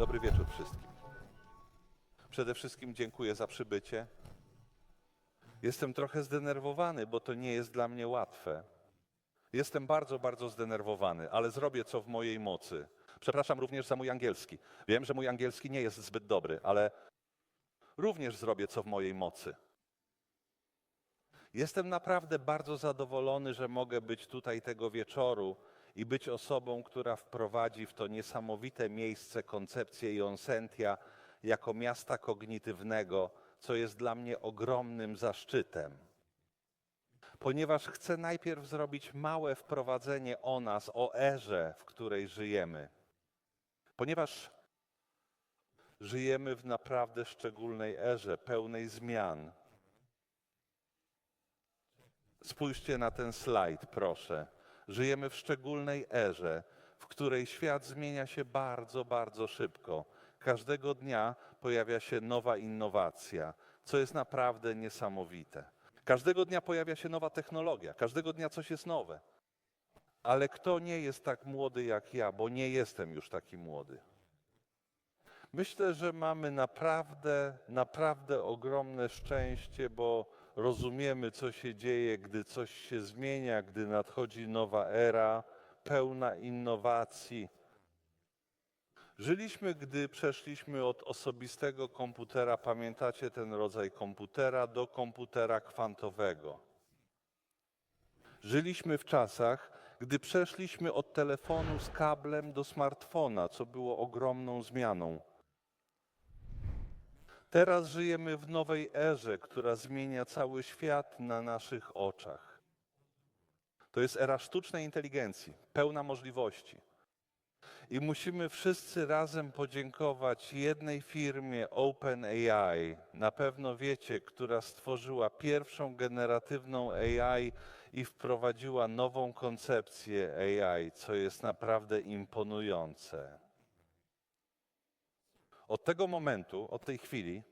Dobry wieczór wszystkim. Przede wszystkim dziękuję za przybycie. Jestem trochę zdenerwowany, bo to nie jest dla mnie łatwe. Jestem bardzo, bardzo zdenerwowany, ale zrobię co w mojej mocy. Przepraszam również za mój angielski. Wiem, że mój angielski nie jest zbyt dobry, ale również zrobię co w mojej mocy. Jestem naprawdę bardzo zadowolony, że mogę być tutaj tego wieczoru i być osobą, która wprowadzi w to niesamowite miejsce koncepcję Jonsentia jako miasta kognitywnego, co jest dla mnie ogromnym zaszczytem. Ponieważ chcę najpierw zrobić małe wprowadzenie o nas, o erze, w której żyjemy. Ponieważ żyjemy w naprawdę szczególnej erze, pełnej zmian. Spójrzcie na ten slajd, proszę. Żyjemy w szczególnej erze, w której świat zmienia się bardzo, bardzo szybko. Każdego dnia pojawia się nowa innowacja, co jest naprawdę niesamowite. Każdego dnia pojawia się nowa technologia, każdego dnia coś jest nowe. Ale kto nie jest tak młody jak ja, bo nie jestem już taki młody? Myślę, że mamy naprawdę, naprawdę ogromne szczęście, bo rozumiemy, co się dzieje, gdy coś się zmienia, gdy nadchodzi nowa era, pełna innowacji. Żyliśmy, gdy przeszliśmy od osobistego komputera, pamiętacie ten rodzaj komputera, do komputera kwantowego. Żyliśmy w czasach, gdy przeszliśmy od telefonu z kablem do smartfona, co było ogromną zmianą. Teraz żyjemy w nowej erze, która zmienia cały świat na naszych oczach. To jest era sztucznej inteligencji, pełna możliwości. I musimy wszyscy razem podziękować jednej firmie OpenAI. Na pewno wiecie, która stworzyła pierwszą generatywną AI i wprowadziła nową koncepcję AI, co jest naprawdę imponujące. Od tego momentu, od tej chwili,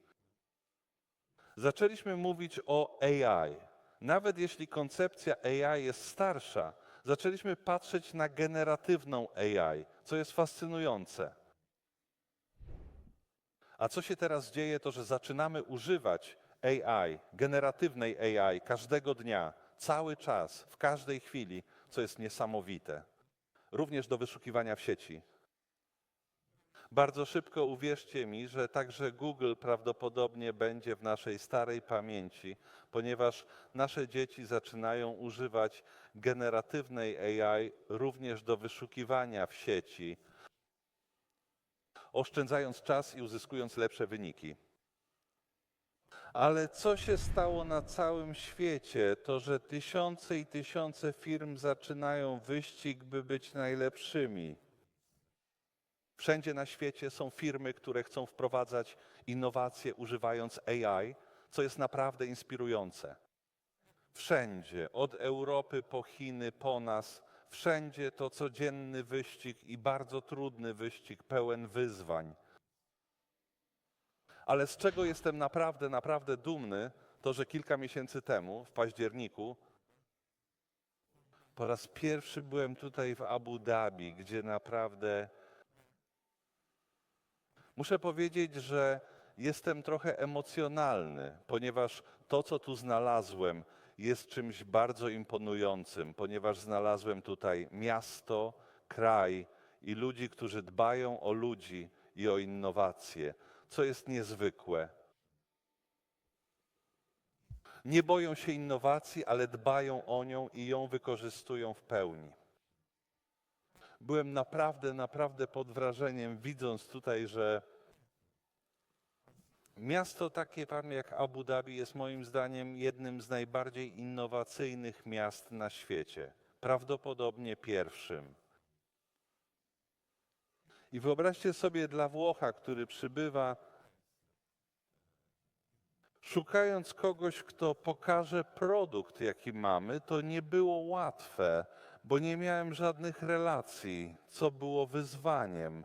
zaczęliśmy mówić o AI. Nawet jeśli koncepcja AI jest starsza, zaczęliśmy patrzeć na generatywną AI, co jest fascynujące. A co się teraz dzieje, to że zaczynamy używać AI, generatywnej AI każdego dnia, cały czas, w każdej chwili, co jest niesamowite. Również do wyszukiwania w sieci. Bardzo szybko uwierzcie mi, że także Google prawdopodobnie będzie w naszej starej pamięci, ponieważ nasze dzieci zaczynają używać generatywnej AI również do wyszukiwania w sieci, oszczędzając czas i uzyskując lepsze wyniki. Ale co się stało na całym świecie, to że tysiące i tysiące firm zaczynają wyścig, by być najlepszymi. Wszędzie na świecie są firmy, które chcą wprowadzać innowacje używając AI, co jest naprawdę inspirujące. Wszędzie, od Europy po Chiny, po nas, wszędzie to codzienny wyścig i bardzo trudny wyścig, pełen wyzwań. Ale z czego jestem naprawdę, naprawdę dumny, to że kilka miesięcy temu, w październiku, po raz pierwszy byłem tutaj w Abu Dhabi, gdzie naprawdę Muszę powiedzieć, że jestem trochę emocjonalny, ponieważ to, co tu znalazłem, jest czymś bardzo imponującym, ponieważ znalazłem tutaj miasto, kraj i ludzi, którzy dbają o ludzi i o innowacje, co jest niezwykłe. Nie boją się innowacji, ale dbają o nią i ją wykorzystują w pełni. Byłem naprawdę, naprawdę pod wrażeniem, widząc tutaj, że miasto takie pan jak Abu Dhabi jest moim zdaniem jednym z najbardziej innowacyjnych miast na świecie. Prawdopodobnie pierwszym. I wyobraźcie sobie dla Włocha, który przybywa, szukając kogoś, kto pokaże produkt, jaki mamy, to nie było łatwe, bo nie miałem żadnych relacji, co było wyzwaniem.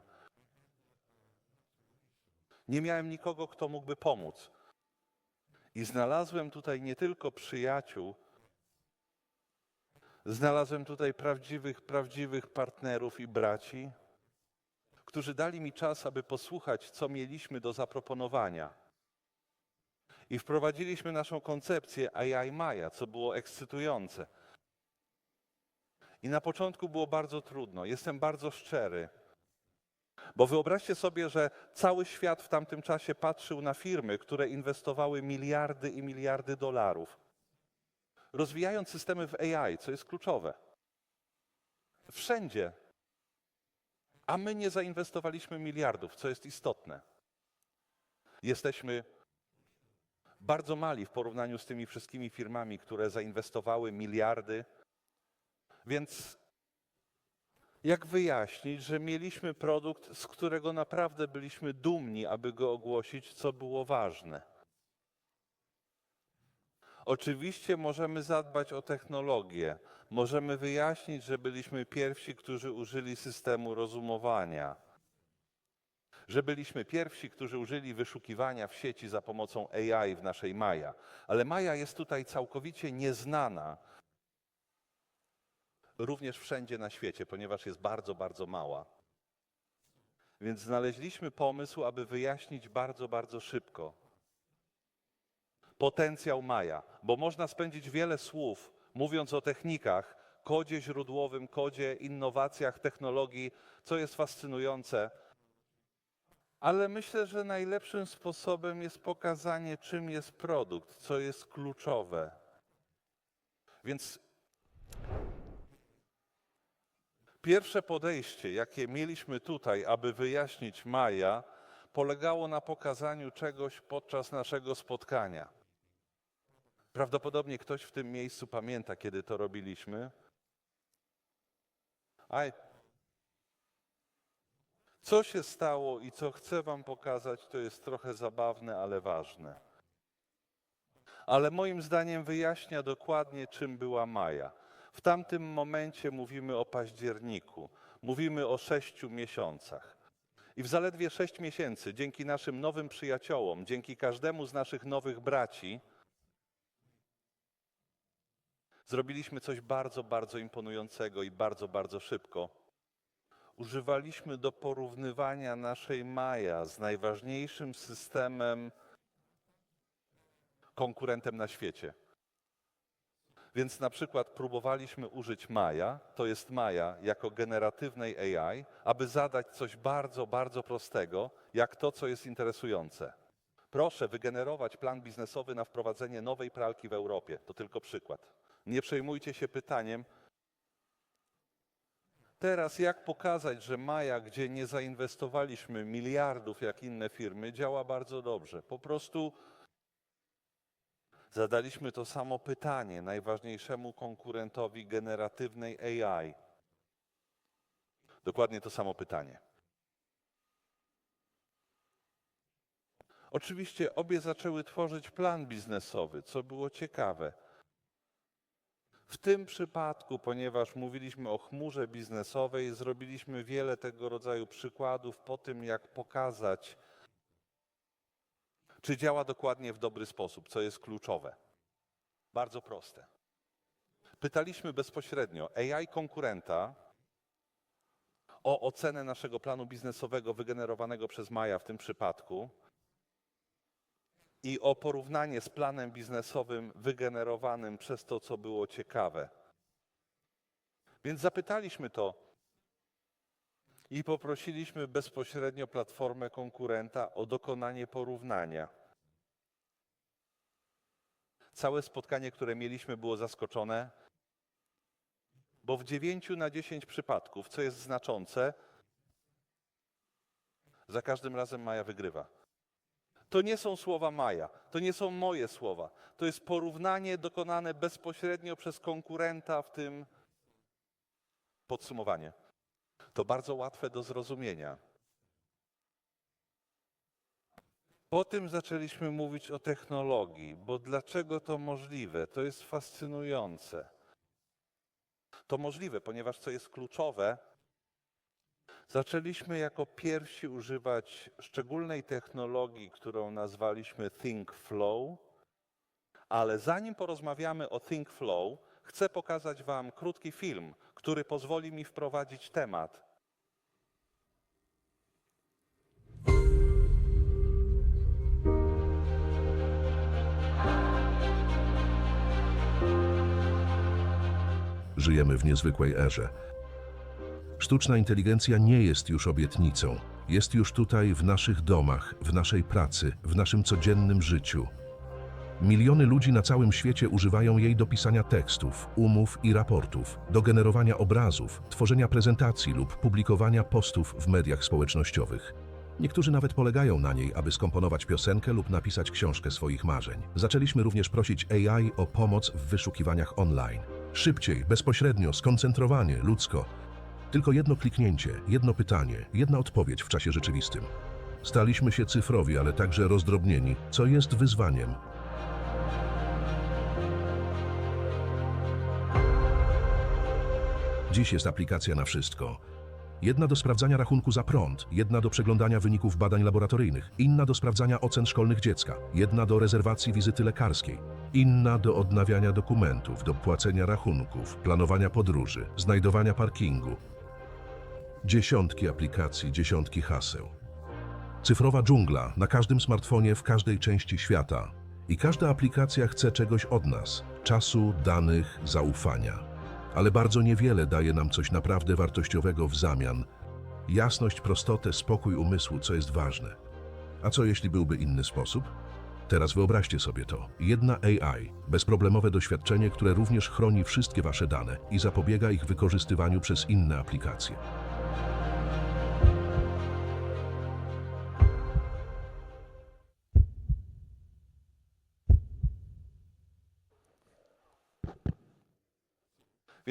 Nie miałem nikogo, kto mógłby pomóc. I znalazłem tutaj nie tylko przyjaciół, znalazłem tutaj prawdziwych, prawdziwych partnerów i braci, którzy dali mi czas, aby posłuchać, co mieliśmy do zaproponowania. I wprowadziliśmy naszą koncepcję AI Maya, co było ekscytujące. I na początku było bardzo trudno. Jestem bardzo szczery. Bo wyobraźcie sobie, że cały świat w tamtym czasie patrzył na firmy, które inwestowały miliardy i miliardy dolarów, rozwijając systemy w AI, co jest kluczowe. Wszędzie. A my nie zainwestowaliśmy miliardów, co jest istotne. Jesteśmy bardzo mali w porównaniu z tymi wszystkimi firmami, które zainwestowały miliardy. Więc jak wyjaśnić, że mieliśmy produkt, z którego naprawdę byliśmy dumni, aby go ogłosić, co było ważne? Oczywiście możemy zadbać o technologię, możemy wyjaśnić, że byliśmy pierwsi, którzy użyli systemu rozumowania, że byliśmy pierwsi, którzy użyli wyszukiwania w sieci za pomocą AI w naszej Maja. Ale Maja jest tutaj całkowicie nieznana również wszędzie na świecie, ponieważ jest bardzo, bardzo mała. Więc znaleźliśmy pomysł, aby wyjaśnić bardzo, bardzo szybko potencjał Maja, bo można spędzić wiele słów mówiąc o technikach, kodzie źródłowym, kodzie, innowacjach, technologii, co jest fascynujące. Ale myślę, że najlepszym sposobem jest pokazanie, czym jest produkt, co jest kluczowe. Więc Pierwsze podejście, jakie mieliśmy tutaj, aby wyjaśnić Maja, polegało na pokazaniu czegoś podczas naszego spotkania. Prawdopodobnie ktoś w tym miejscu pamięta, kiedy to robiliśmy. Aj. Co się stało i co chcę Wam pokazać, to jest trochę zabawne, ale ważne. Ale moim zdaniem wyjaśnia dokładnie, czym była Maja. W tamtym momencie mówimy o październiku, mówimy o sześciu miesiącach. I w zaledwie sześć miesięcy, dzięki naszym nowym przyjaciołom, dzięki każdemu z naszych nowych braci, zrobiliśmy coś bardzo, bardzo imponującego i bardzo, bardzo szybko. Używaliśmy do porównywania naszej Maja z najważniejszym systemem konkurentem na świecie. Więc na przykład próbowaliśmy użyć Maja, to jest Maja jako generatywnej AI, aby zadać coś bardzo, bardzo prostego, jak to, co jest interesujące. Proszę wygenerować plan biznesowy na wprowadzenie nowej pralki w Europie. To tylko przykład. Nie przejmujcie się pytaniem. Teraz jak pokazać, że Maja, gdzie nie zainwestowaliśmy miliardów jak inne firmy, działa bardzo dobrze? Po prostu Zadaliśmy to samo pytanie najważniejszemu konkurentowi generatywnej AI. Dokładnie to samo pytanie. Oczywiście obie zaczęły tworzyć plan biznesowy, co było ciekawe. W tym przypadku, ponieważ mówiliśmy o chmurze biznesowej, zrobiliśmy wiele tego rodzaju przykładów po tym, jak pokazać, czy działa dokładnie w dobry sposób, co jest kluczowe. Bardzo proste. Pytaliśmy bezpośrednio AI konkurenta o ocenę naszego planu biznesowego wygenerowanego przez Maja w tym przypadku i o porównanie z planem biznesowym wygenerowanym przez to, co było ciekawe. Więc zapytaliśmy to i poprosiliśmy bezpośrednio platformę konkurenta o dokonanie porównania. Całe spotkanie, które mieliśmy, było zaskoczone, bo w 9 na 10 przypadków, co jest znaczące, za każdym razem Maja wygrywa. To nie są słowa Maja, to nie są moje słowa. To jest porównanie dokonane bezpośrednio przez konkurenta w tym podsumowanie. To bardzo łatwe do zrozumienia. Po tym zaczęliśmy mówić o technologii, bo dlaczego to możliwe? To jest fascynujące. To możliwe, ponieważ co jest kluczowe, zaczęliśmy jako pierwsi używać szczególnej technologii, którą nazwaliśmy ThinkFlow. Ale zanim porozmawiamy o ThinkFlow, chcę pokazać Wam krótki film, który pozwoli mi wprowadzić temat Żyjemy w niezwykłej erze. Sztuczna inteligencja nie jest już obietnicą. Jest już tutaj, w naszych domach, w naszej pracy, w naszym codziennym życiu. Miliony ludzi na całym świecie używają jej do pisania tekstów, umów i raportów, do generowania obrazów, tworzenia prezentacji lub publikowania postów w mediach społecznościowych. Niektórzy nawet polegają na niej, aby skomponować piosenkę lub napisać książkę swoich marzeń. Zaczęliśmy również prosić AI o pomoc w wyszukiwaniach online. Szybciej, bezpośrednio, skoncentrowanie, ludzko. Tylko jedno kliknięcie, jedno pytanie, jedna odpowiedź w czasie rzeczywistym. Staliśmy się cyfrowi, ale także rozdrobnieni, co jest wyzwaniem. Dziś jest aplikacja na wszystko. Jedna do sprawdzania rachunku za prąd, jedna do przeglądania wyników badań laboratoryjnych, inna do sprawdzania ocen szkolnych dziecka, jedna do rezerwacji wizyty lekarskiej, inna do odnawiania dokumentów, do płacenia rachunków, planowania podróży, znajdowania parkingu. Dziesiątki aplikacji, dziesiątki haseł. Cyfrowa dżungla na każdym smartfonie w każdej części świata. I każda aplikacja chce czegoś od nas: czasu, danych, zaufania. Ale bardzo niewiele daje nam coś naprawdę wartościowego w zamian. Jasność, prostotę, spokój umysłu, co jest ważne. A co jeśli byłby inny sposób? Teraz wyobraźcie sobie to. Jedna AI, bezproblemowe doświadczenie, które również chroni wszystkie wasze dane i zapobiega ich wykorzystywaniu przez inne aplikacje.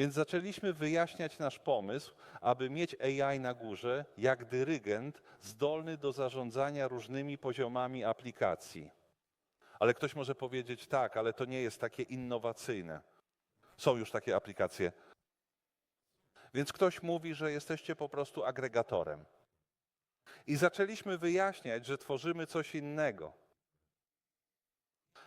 Więc zaczęliśmy wyjaśniać nasz pomysł, aby mieć AI na górze jak dyrygent zdolny do zarządzania różnymi poziomami aplikacji. Ale ktoś może powiedzieć tak, ale to nie jest takie innowacyjne. Są już takie aplikacje. Więc ktoś mówi, że jesteście po prostu agregatorem. I zaczęliśmy wyjaśniać, że tworzymy coś innego.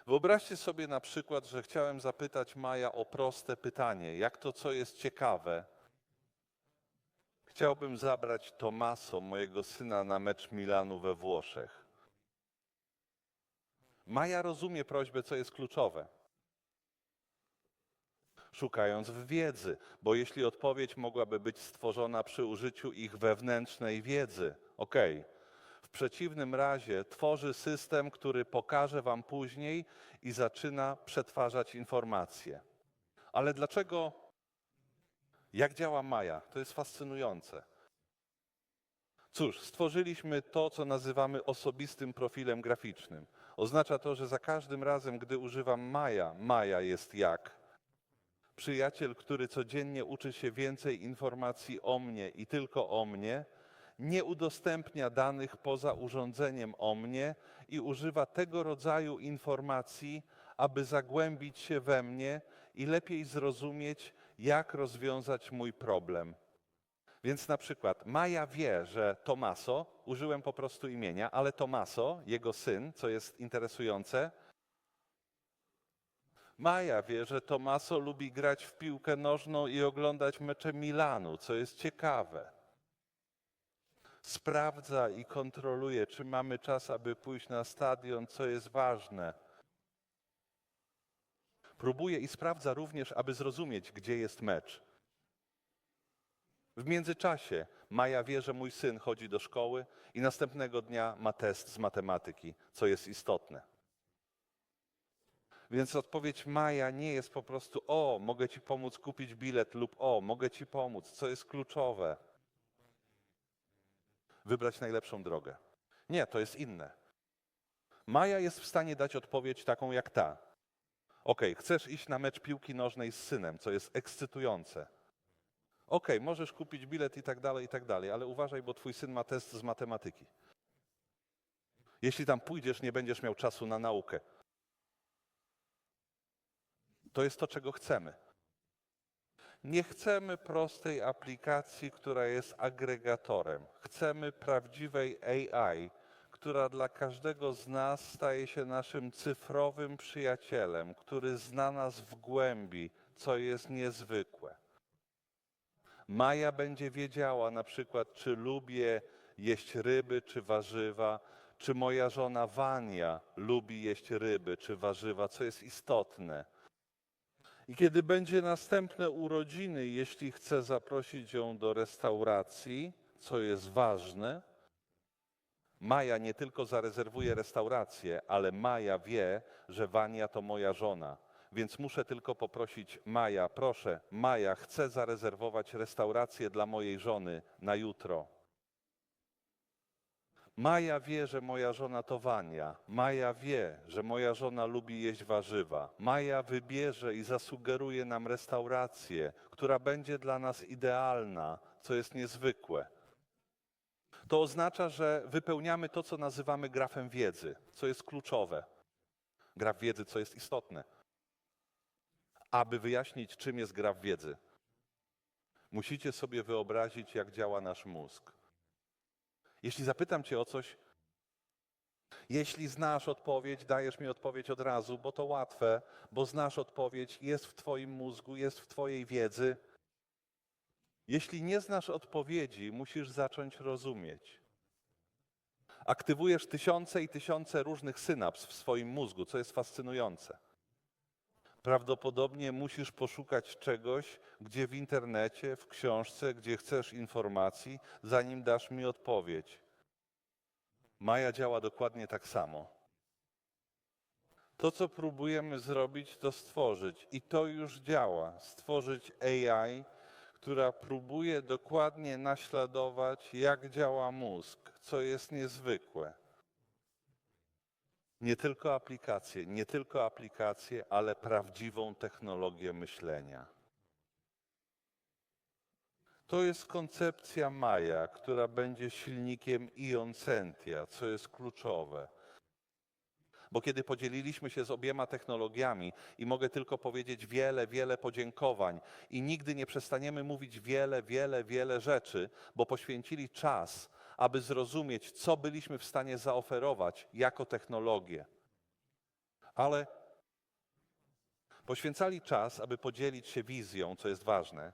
Wyobraźcie sobie na przykład, że chciałem zapytać Maja o proste pytanie, jak to, co jest ciekawe. Chciałbym zabrać Tomaso, mojego syna, na mecz Milanu we Włoszech. Maja rozumie prośbę, co jest kluczowe. Szukając wiedzy, bo jeśli odpowiedź mogłaby być stworzona przy użyciu ich wewnętrznej wiedzy, okej. W przeciwnym razie tworzy system, który pokaże Wam później i zaczyna przetwarzać informacje. Ale dlaczego? Jak działa Maja? To jest fascynujące. Cóż, stworzyliśmy to, co nazywamy osobistym profilem graficznym. Oznacza to, że za każdym razem, gdy używam Maja, Maja jest jak przyjaciel, który codziennie uczy się więcej informacji o mnie i tylko o mnie, nie udostępnia danych poza urządzeniem o mnie i używa tego rodzaju informacji, aby zagłębić się we mnie i lepiej zrozumieć, jak rozwiązać mój problem. Więc na przykład Maja wie, że Tomaso, użyłem po prostu imienia, ale Tomaso, jego syn, co jest interesujące, Maja wie, że Tomaso lubi grać w piłkę nożną i oglądać mecze Milanu, co jest ciekawe. Sprawdza i kontroluje, czy mamy czas, aby pójść na stadion, co jest ważne. Próbuje i sprawdza również, aby zrozumieć, gdzie jest mecz. W międzyczasie Maja wie, że mój syn chodzi do szkoły i następnego dnia ma test z matematyki, co jest istotne. Więc odpowiedź Maja nie jest po prostu o, mogę ci pomóc kupić bilet lub o, mogę ci pomóc, co jest kluczowe. Wybrać najlepszą drogę. Nie, to jest inne. Maja jest w stanie dać odpowiedź taką jak ta. Ok, chcesz iść na mecz piłki nożnej z synem, co jest ekscytujące. Ok, możesz kupić bilet i tak dalej, i tak dalej, ale uważaj, bo twój syn ma test z matematyki. Jeśli tam pójdziesz, nie będziesz miał czasu na naukę. To jest to, czego chcemy. Nie chcemy prostej aplikacji, która jest agregatorem. Chcemy prawdziwej AI, która dla każdego z nas staje się naszym cyfrowym przyjacielem, który zna nas w głębi, co jest niezwykłe. Maja będzie wiedziała na przykład, czy lubię jeść ryby czy warzywa, czy moja żona Wania lubi jeść ryby czy warzywa, co jest istotne. I kiedy będzie następne urodziny, jeśli chcę zaprosić ją do restauracji, co jest ważne, Maja nie tylko zarezerwuje restaurację, ale Maja wie, że Wania to moja żona. Więc muszę tylko poprosić Maja, proszę, Maja, chcę zarezerwować restaurację dla mojej żony na jutro. Maja wie, że moja żona to Wania. Maja wie, że moja żona lubi jeść warzywa. Maja wybierze i zasugeruje nam restaurację, która będzie dla nas idealna, co jest niezwykłe. To oznacza, że wypełniamy to, co nazywamy grafem wiedzy, co jest kluczowe. Graf wiedzy, co jest istotne. Aby wyjaśnić, czym jest graf wiedzy, musicie sobie wyobrazić, jak działa nasz mózg. Jeśli zapytam Cię o coś, jeśli znasz odpowiedź, dajesz mi odpowiedź od razu, bo to łatwe, bo znasz odpowiedź, jest w Twoim mózgu, jest w Twojej wiedzy. Jeśli nie znasz odpowiedzi, musisz zacząć rozumieć. Aktywujesz tysiące i tysiące różnych synaps w swoim mózgu, co jest fascynujące. Prawdopodobnie musisz poszukać czegoś, gdzie w internecie, w książce, gdzie chcesz informacji, zanim dasz mi odpowiedź. Maja działa dokładnie tak samo. To, co próbujemy zrobić, to stworzyć, i to już działa. Stworzyć AI, która próbuje dokładnie naśladować, jak działa mózg, co jest niezwykłe. Nie tylko aplikacje, nie tylko aplikacje, ale prawdziwą technologię myślenia. To jest koncepcja Maja, która będzie silnikiem Ion Sentia, co jest kluczowe. Bo kiedy podzieliliśmy się z obiema technologiami i mogę tylko powiedzieć wiele, wiele podziękowań i nigdy nie przestaniemy mówić wiele, wiele, wiele rzeczy, bo poświęcili czas, aby zrozumieć, co byliśmy w stanie zaoferować jako technologię. Ale poświęcali czas, aby podzielić się wizją, co jest ważne.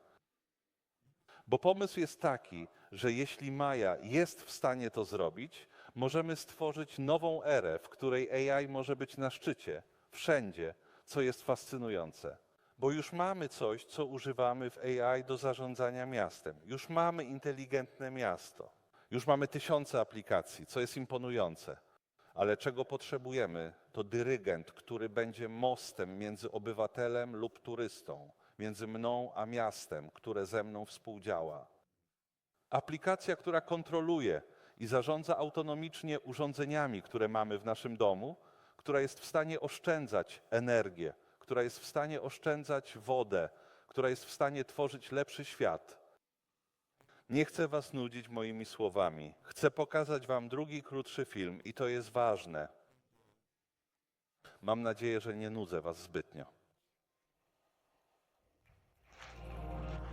Bo pomysł jest taki, że jeśli Maja jest w stanie to zrobić, możemy stworzyć nową erę, w której AI może być na szczycie, wszędzie, co jest fascynujące. Bo już mamy coś, co używamy w AI do zarządzania miastem. Już mamy inteligentne miasto. Już mamy tysiące aplikacji, co jest imponujące. Ale czego potrzebujemy, to dyrygent, który będzie mostem między obywatelem lub turystą, między mną a miastem, które ze mną współdziała. Aplikacja, która kontroluje i zarządza autonomicznie urządzeniami, które mamy w naszym domu, która jest w stanie oszczędzać energię, która jest w stanie oszczędzać wodę, która jest w stanie tworzyć lepszy świat. Nie chcę Was nudzić moimi słowami. Chcę pokazać Wam drugi, krótszy film i to jest ważne. Mam nadzieję, że nie nudzę Was zbytnio.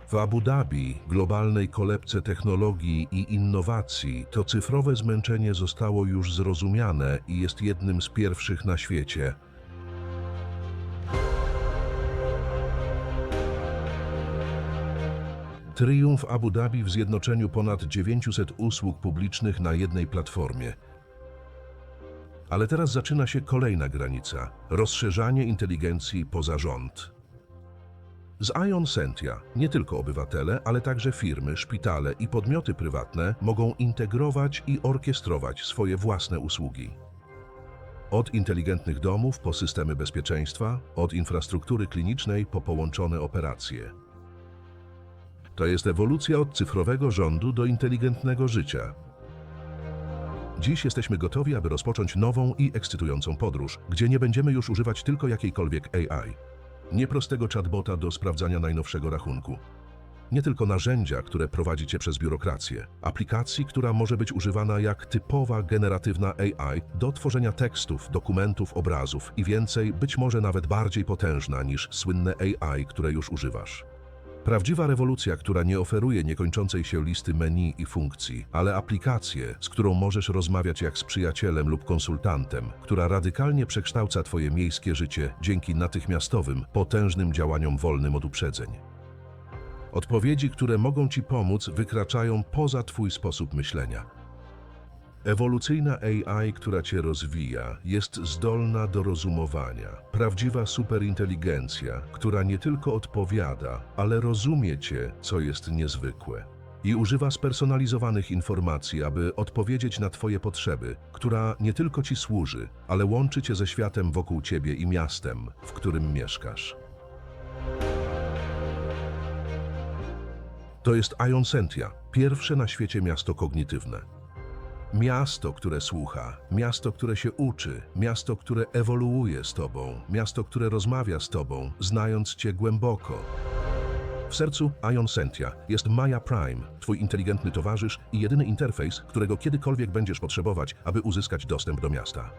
W Abu Dhabi, globalnej kolebce technologii i innowacji, to cyfrowe zmęczenie zostało już zrozumiane i jest jednym z pierwszych na świecie. Triumf Abu Dhabi w zjednoczeniu ponad 900 usług publicznych na jednej platformie. Ale teraz zaczyna się kolejna granica rozszerzanie inteligencji poza rząd. Z Ion Sentia nie tylko obywatele, ale także firmy, szpitale i podmioty prywatne mogą integrować i orkiestrować swoje własne usługi. Od inteligentnych domów po systemy bezpieczeństwa, od infrastruktury klinicznej po połączone operacje. To jest ewolucja od cyfrowego rządu do inteligentnego życia. Dziś jesteśmy gotowi, aby rozpocząć nową i ekscytującą podróż, gdzie nie będziemy już używać tylko jakiejkolwiek AI. Nie prostego chatbota do sprawdzania najnowszego rachunku. Nie tylko narzędzia, które prowadzicie przez biurokrację. Aplikacji, która może być używana jak typowa generatywna AI do tworzenia tekstów, dokumentów, obrazów i więcej, być może nawet bardziej potężna niż słynne AI, które już używasz. Prawdziwa rewolucja, która nie oferuje niekończącej się listy menu i funkcji, ale aplikację, z którą możesz rozmawiać jak z przyjacielem lub konsultantem, która radykalnie przekształca Twoje miejskie życie dzięki natychmiastowym, potężnym działaniom wolnym od uprzedzeń. Odpowiedzi, które mogą Ci pomóc, wykraczają poza Twój sposób myślenia. Ewolucyjna AI, która cię rozwija, jest zdolna do rozumowania. Prawdziwa superinteligencja, która nie tylko odpowiada, ale rozumie cię, co jest niezwykłe. I używa spersonalizowanych informacji, aby odpowiedzieć na Twoje potrzeby, która nie tylko Ci służy, ale łączy Cię ze światem wokół Ciebie i miastem, w którym mieszkasz. To jest Ion Sentia, pierwsze na świecie miasto kognitywne. Miasto, które słucha, miasto, które się uczy, miasto, które ewoluuje z Tobą, miasto, które rozmawia z Tobą, znając Cię głęboko. W sercu Ion Sentia jest Maya Prime, Twój inteligentny towarzysz i jedyny interfejs, którego kiedykolwiek będziesz potrzebować, aby uzyskać dostęp do miasta.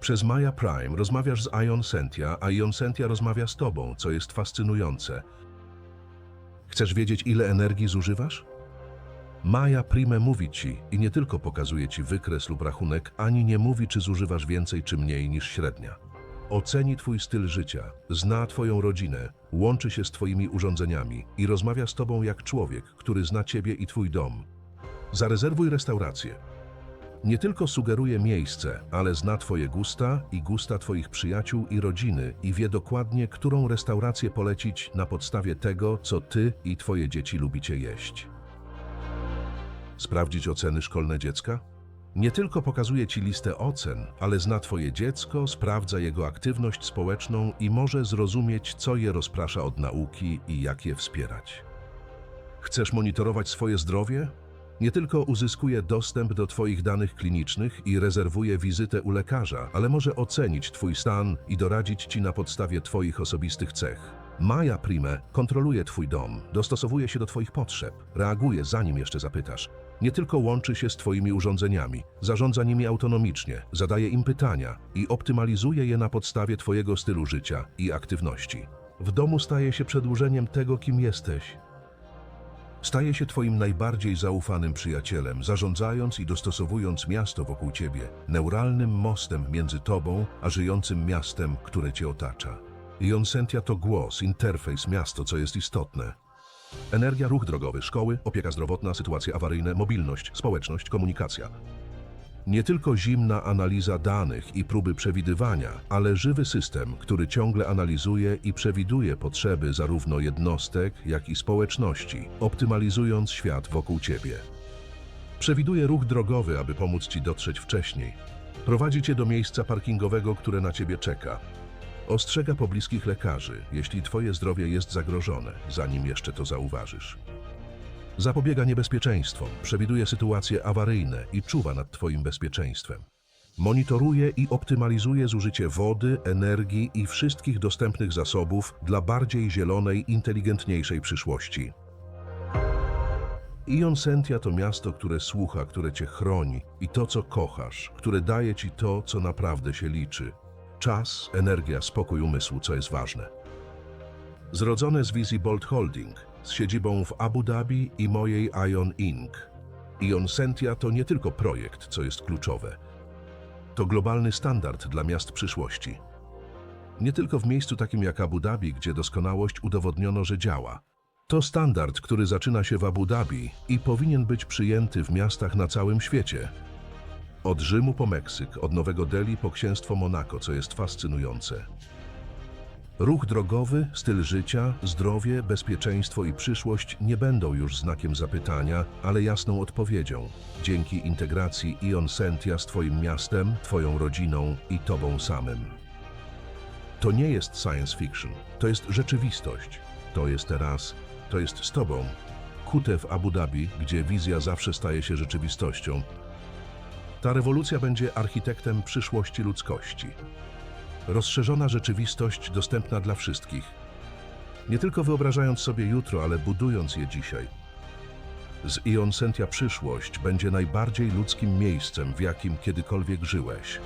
Przez Maya Prime rozmawiasz z Ion Sentia, a Ion Sentia rozmawia z Tobą, co jest fascynujące. Chcesz wiedzieć, ile energii zużywasz? Maja Prime mówi ci i nie tylko pokazuje ci wykres lub rachunek, ani nie mówi, czy zużywasz więcej czy mniej niż średnia. Oceni twój styl życia, zna twoją rodzinę, łączy się z twoimi urządzeniami i rozmawia z tobą jak człowiek, który zna ciebie i twój dom. Zarezerwuj restaurację. Nie tylko sugeruje miejsce, ale zna twoje gusta i gusta twoich przyjaciół i rodziny i wie dokładnie, którą restaurację polecić na podstawie tego, co ty i twoje dzieci lubicie jeść. Sprawdzić oceny szkolne dziecka? Nie tylko pokazuje Ci listę ocen, ale zna Twoje dziecko, sprawdza jego aktywność społeczną i może zrozumieć, co je rozprasza od nauki i jak je wspierać. Chcesz monitorować swoje zdrowie? Nie tylko uzyskuje dostęp do Twoich danych klinicznych i rezerwuje wizytę u lekarza, ale może ocenić Twój stan i doradzić Ci na podstawie Twoich osobistych cech. Maja Prime kontroluje Twój dom, dostosowuje się do Twoich potrzeb, reaguje zanim jeszcze zapytasz. Nie tylko łączy się z Twoimi urządzeniami, zarządza nimi autonomicznie, zadaje im pytania i optymalizuje je na podstawie Twojego stylu życia i aktywności. W domu staje się przedłużeniem tego, kim jesteś. Staje się Twoim najbardziej zaufanym przyjacielem, zarządzając i dostosowując miasto wokół Ciebie, neuralnym mostem między Tobą a żyjącym miastem, które Cię otacza. Ion Sentia to głos, interfejs, miasto, co jest istotne. Energia, ruch drogowy, szkoły, opieka zdrowotna, sytuacje awaryjne, mobilność, społeczność, komunikacja. Nie tylko zimna analiza danych i próby przewidywania, ale żywy system, który ciągle analizuje i przewiduje potrzeby zarówno jednostek, jak i społeczności, optymalizując świat wokół ciebie. Przewiduje ruch drogowy, aby pomóc ci dotrzeć wcześniej. Prowadzi cię do miejsca parkingowego, które na ciebie czeka. Ostrzega pobliskich lekarzy, jeśli twoje zdrowie jest zagrożone, zanim jeszcze to zauważysz. Zapobiega niebezpieczeństwom, przewiduje sytuacje awaryjne i czuwa nad Twoim bezpieczeństwem. Monitoruje i optymalizuje zużycie wody, energii i wszystkich dostępnych zasobów dla bardziej zielonej, inteligentniejszej przyszłości. Ion Sentia to miasto, które słucha, które Cię chroni i to, co kochasz, które daje Ci to, co naprawdę się liczy. Czas, energia, spokój umysłu, co jest ważne. Zrodzone z wizji Bolt Holding, z siedzibą w Abu Dhabi i mojej Ion Inc. Ion Sentia to nie tylko projekt, co jest kluczowe. To globalny standard dla miast przyszłości. Nie tylko w miejscu takim jak Abu Dhabi, gdzie doskonałość udowodniono, że działa. To standard, który zaczyna się w Abu Dhabi i powinien być przyjęty w miastach na całym świecie. Od Rzymu po Meksyk, od Nowego Delhi po księstwo Monako, co jest fascynujące. Ruch drogowy, styl życia, zdrowie, bezpieczeństwo i przyszłość nie będą już znakiem zapytania, ale jasną odpowiedzią. Dzięki integracji Ion Sentia z Twoim miastem, Twoją rodziną i Tobą samym. To nie jest science fiction, to jest rzeczywistość. To jest teraz, to jest z Tobą. Kute w Abu Dhabi, gdzie wizja zawsze staje się rzeczywistością. Ta rewolucja będzie architektem przyszłości ludzkości. Rozszerzona rzeczywistość dostępna dla wszystkich. Nie tylko wyobrażając sobie jutro, ale budując je dzisiaj. Z Ion Sentia przyszłość będzie najbardziej ludzkim miejscem, w jakim kiedykolwiek żyłeś.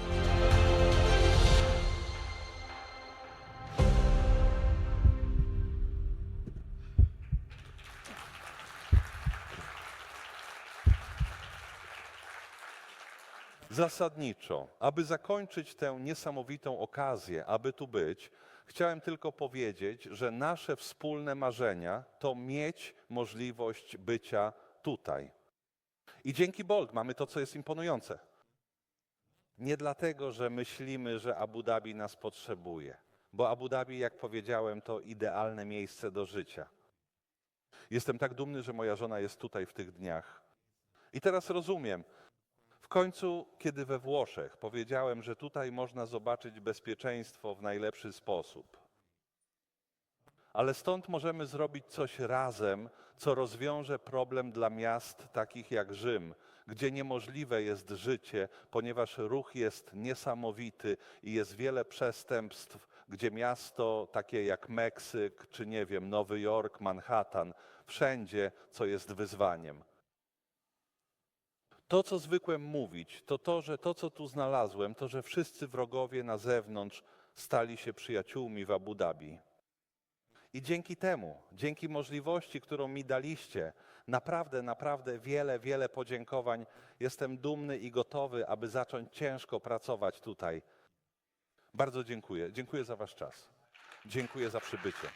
Zasadniczo, aby zakończyć tę niesamowitą okazję, aby tu być, chciałem tylko powiedzieć, że nasze wspólne marzenia to mieć możliwość bycia tutaj. I dzięki Bolt mamy to, co jest imponujące. Nie dlatego, że myślimy, że Abu Dhabi nas potrzebuje, bo Abu Dhabi, jak powiedziałem, to idealne miejsce do życia. Jestem tak dumny, że moja żona jest tutaj w tych dniach. I teraz rozumiem. Końcu, kiedy we Włoszech powiedziałem, że tutaj można zobaczyć bezpieczeństwo w najlepszy sposób. Ale stąd możemy zrobić coś razem, co rozwiąże problem dla miast takich jak Rzym, gdzie niemożliwe jest życie, ponieważ ruch jest niesamowity i jest wiele przestępstw, gdzie miasto takie jak Meksyk, czy nie wiem, Nowy Jork, Manhattan, wszędzie, co jest wyzwaniem. To, co zwykłem mówić, to to, że to, co tu znalazłem, to, że wszyscy wrogowie na zewnątrz stali się przyjaciółmi w Abu Dhabi. I dzięki temu, dzięki możliwości, którą mi daliście, naprawdę, naprawdę wiele, wiele podziękowań. Jestem dumny i gotowy, aby zacząć ciężko pracować tutaj. Bardzo dziękuję. Dziękuję za Wasz czas. Dziękuję za przybycie.